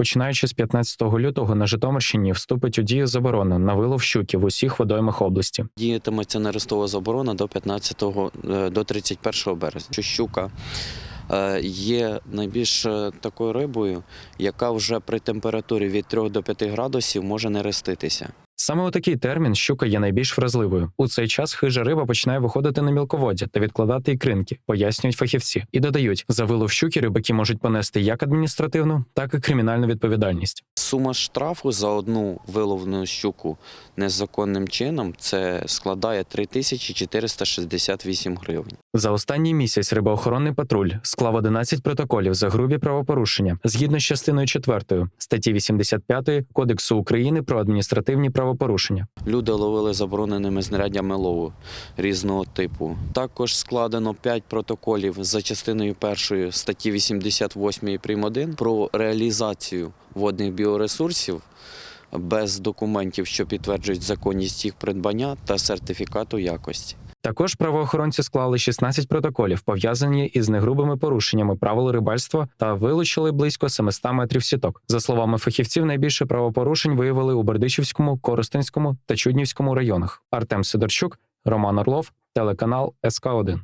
Починаючи з 15 лютого на Житомирщині вступить у дію заборона на вилов щуки в усіх водоймах області. Діятиметься нерестова заборона до 15 е, до 31 березня. Щука е, є найбільш е, такою рибою, яка вже при температурі від 3 до 5 градусів може не реститися. Саме у такий термін щука є найбільш вразливою. У цей час хижа риба починає виходити на мілководдя та відкладати ікринки, пояснюють фахівці, і додають, за вилов щуки рибаки можуть понести як адміністративну, так і кримінальну відповідальність. Сума штрафу за одну виловлену щуку незаконним чином це складає 3468 гривень. За останній місяць рибоохоронний патруль склав 11 протоколів за грубі правопорушення згідно з частиною 4 статті 85 Кодексу України про адміністративні правопорушення. Люди ловили забороненими знаряддями лову різного типу. Також складено 5 протоколів за частиною першої статті 88 прим. 1 про реалізацію водних біоресурсів без документів, що підтверджують законність їх придбання та сертифікату якості. Також правоохоронці склали 16 протоколів, пов'язані із негрубими порушеннями правил рибальства та вилучили близько 700 метрів сіток. За словами фахівців, найбільше правопорушень виявили у Бердичівському, Коростенському та Чуднівському районах. Артем Сидорчук, Роман Орлов, телеканал СК 1